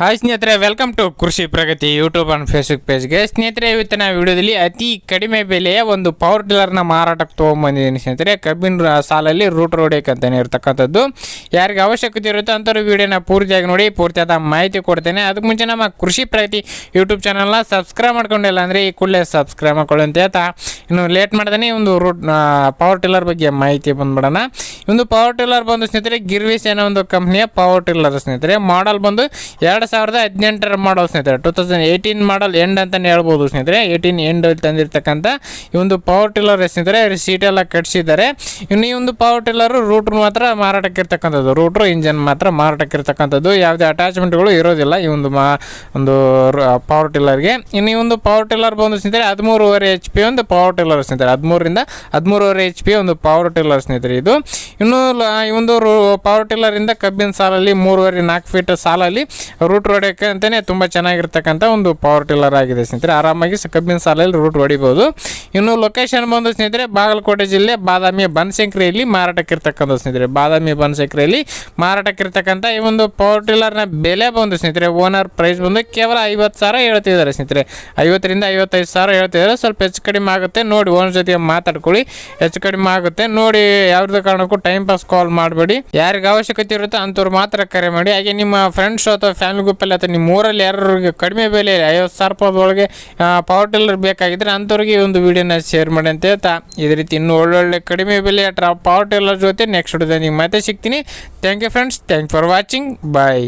Hi ಸ್ನೇಹಿತರೆ welcome to Krishi Pragati YouTube and Facebook ಪೇಜ್ಗೆ ಸ್ನೇಹಿತರೆ, ಇವತ್ತಿನ ವಿಡಿಯೋದಲ್ಲಿ ಅತಿ ಕಡಿಮೆ ಬೆಲೆಯ ಒಂದು ಪವರ್ ಟಿಲ್ಲರ್ನ ಮಾರಾಟಕ್ಕೆ ತೊಗೊಂಬಂದಿದ್ದೀನಿ ಸ್ನೇಹಿತರೆ. ಕಬ್ಬಿನ ಸಾಲಲ್ಲಿ ರೂಟ್ ರೋಡೇಕ್ ಅಂತಲೇ ಇರ್ತಕ್ಕಂಥದ್ದು. ಯಾರಿಗೆ ಅವಶ್ಯಕತೆ ಇರುತ್ತೋ ಅಂಥವ್ರು ವಿಡಿಯೋನ ಪೂರ್ತಿಯಾಗಿ ನೋಡಿ, ಪೂರ್ತಿಯಾದ ಮಾಹಿತಿ ಕೊಡ್ತೇನೆ. ಅದಕ್ಕೆ ಮುಂಚೆ ನಮ್ಮ ಕೃಷಿ ಪ್ರಗತಿ ಯೂಟ್ಯೂಬ್ ಚಾನಲ್ನ ಸಬ್ಸ್ಕ್ರೈಬ್ ಮಾಡ್ಕೊಂಡಿಲ್ಲ ಅಂದರೆ ಈ ಕೂಡಲೇ ಸಬ್ಸ್ಕ್ರೈಬ್ ಮಾಡ್ಕೊಳ್ಳಿ ಅಂತ ಇನ್ನು ಲೇಟ್ ಮಾಡ್ದೇ ಈ ಒಂದು ರೂಟ್ ಪವರ್ ಟಿಲ್ಲರ್ ಬಗ್ಗೆ ಮಾಹಿತಿ ಬಂದ್ಬಿಡೋಣ. ಇನ್ನು ಪವರ್ ಟಿಲ್ಲರ್ ಬಂದು ಸ್ನೇಹಿತರೆ, ಗಿರ್ವಿಸ್ ಅನ್ನೋ ಒಂದು ಕಂಪ್ನಿಯ ಪವರ್ ಟಿಲ್ಲರ್ ಸ್ನೇಹಿತರೆ. ಮಾಡಲ್ ಬಂದು ಎರಡು ಸಾವಿರದ ಹದಿನೆಂಟರ ಮಾಡಲ್ ಸ್ನೇಹಿತರೆ. Two thousand eighteen model end ಅಂತಲೇ ಹೇಳ್ಬೋದು ಸ್ನೇಹಿತರೆ. ಏಯ್ಟೀನ್ ಎಂಡ್ ತಂದಿರ್ತಕ್ಕಂಥ ಈ ಒಂದು ಪವರ್ ಟಿಲ್ಲರ್ ಸ್ನೇಹಿತರೆ ಸೀಟ್ ಎಲ್ಲ ಕಟ್ಸಿದ್ದಾರೆ. ಇನ್ನು ಈ ಒಂದು ಪವರ್ ಟಿಲ್ಲರ್ ರೂಟ್ರ್ ಮಾತ್ರ ಮಾರಾಟಕ್ಕೆ ಇರ್ತಕ್ಕಂಥದ್ದು ರೂಟ್ರು ಇಂಜನ್ ಮಾತ್ರ ಮಾರಾಟಕ್ಕೆ ಇರ್ತಕ್ಕಂಥದ್ದು ಯಾವುದೇ ಅಟ್ಯಾಚ್ಮೆಂಟ್ಗಳು ಇರೋದಿಲ್ಲ ಈ ಒಂದು ಮಾ, ಒಂದು ಪವರ್ ಟಿಲ್ಲರ್ಗೆ ಇನ್ನು ಈ ಒಂದು ಪವರ್ ಟಿಲ್ಲರ್ ಬಂದು ಸ್ನೇಹಿತರೆ, ಹದಿಮೂರುವರೆ ಎಚ್ ಪಿ ಒಂದು ಪವರ್ ಟಿಲ್ಲರ್ ಸ್ನೇಹಿತರೆ ಹದಿಮೂರರಿಂದ ಹದಿಮೂರುವರೆ ಎಚ್ ಪಿ ಒಂದು ಪವರ್ ಟಿಲ್ಲರ್ ಸ್ನೇಹಿತರೆ ಇದು. ಇನ್ನು ಒಂದು ಪವರ್ ಟಿಲ್ಲರಿಂದ ಕಬ್ಬಿನ ಸಾಲಲ್ಲಿ ಮೂರುವರೆ ನಾಲ್ಕು ಫೀಟ್ ಸಾಲಲ್ಲಿ ರೂಟ್ ಹೊಡೆಯೋಕ್ಕೆ ಅಂತಲೇ ತುಂಬ ಚೆನ್ನಾಗಿರ್ತಕ್ಕಂಥ ಒಂದು ಪವರ್ ಟಿಲ್ಲರ್ ಆಗಿದೆ ಸ್ನೇಹಿತರೆ. ಆರಾಮಾಗಿ ಕಬ್ಬಿನ ಸಾಲಲ್ಲಿ ರೂಟ್ ಹೊಡಿಬೋದು. ಇನ್ನು ಲೊಕೇಶನ್ ಬಂದು ಸ್ನೇಹಿತರೆ, ಬಾಗಲಕೋಟೆ ಜಿಲ್ಲೆ ಬಾದಾಮಿ ಬನಶಂಕರಿಯಲ್ಲಿ ಮಾರಾಟಕ್ಕಿರ್ತಕ್ಕಂಥ ಸ್ನೇಹಿತರೆ. ಬಾದಾಮಿ ಬನಶಂಕರಿಯಲ್ಲಿ ಮಾರಾಟಕ್ಕಿರ್ತಕ್ಕಂಥ ಈ ಒಂದು ಪವರ್ ಟಿಲ್ಲರ್ನ ಬೆಲೆ ಬಂದು ಸ್ನೇಹಿತರೆ ಓನರ್ ಪ್ರೈಸ್ ಬಂದು ಕೇವಲ ಐವತ್ತು ಸಾವಿರ ಹೇಳ್ತಿದ್ದಾರೆ ಸ್ನೇಹಿತರೆ. ಐವತ್ತರಿಂದ ಐವತ್ತೈದು ಸಾವಿರ ಹೇಳ್ತಿದ್ದಾರೆ. ಸ್ವಲ್ಪ ಹೆಚ್ಚು ಕಡಿಮೆ ಆಗುತ್ತೆ. ನೋಡಿ ಒಂದ್ ಜೊತೆ ಮಾತಾಡ್ಕೊಳ್ಳಿ. ಹೆಚ್ಚು ಕಡಿಮೆ ಆಗುತ್ತೆ. ನೋಡಿ ಯಾವುದೇ ಕಾರಣಕ್ಕೂ ಟೈಮ್ ಪಾಸ್ ಕಾಲ್ ಮಾಡಬೇಡಿ. ಯಾರಿಗೆ ಅವಶ್ಯಕತೆ ಇರುತ್ತೆ ಅಂಥವ್ರು ಮಾತ್ರ ಕರೆ ಮಾಡಿ. ಹಾಗೆ ನಿಮ್ಮ ಫ್ರೆಂಡ್ಸ್ ಅಥವಾ ಫ್ಯಾಮಿಲಿ ಗ್ರೂಪಲ್ಲಿ ಅಥವಾ ನಿಮ್ಮ ಊರಲ್ಲಿ ಯಾರಿಗೆ ಕಡಿಮೆ ಬೆಲೆ ಐವತ್ತು ಸಾವಿರ ರೂಪಾಯಿದೊಳಗೆ ಪವರ್ ಟಿಲ್ಲರ್ ಬೇಕಾಗಿದ್ರೆ ಅಂಥವ್ರಿಗೆ ಈ ಒಂದು ವಿಡಿಯೋನ ಶೇರ್ ಮಾಡಿ ಅಂತ ಹೇಳ್ತಾ. ಇದೇ ರೀತಿ ಇನ್ನೂ ಒಳ್ಳೊಳ್ಳೆ ಕಡಿಮೆ ಟ್ರಾ ಪವರ್ ಟಿಲ್ಲರ್ ಜೊತೆ ನೆಕ್ಸ್ಟ್ ವಿಡಿಯೋದಲ್ಲಿ ಮತ್ತೆ ಸಿಗ್ತೀನಿ. Thank you friends thank for watching bye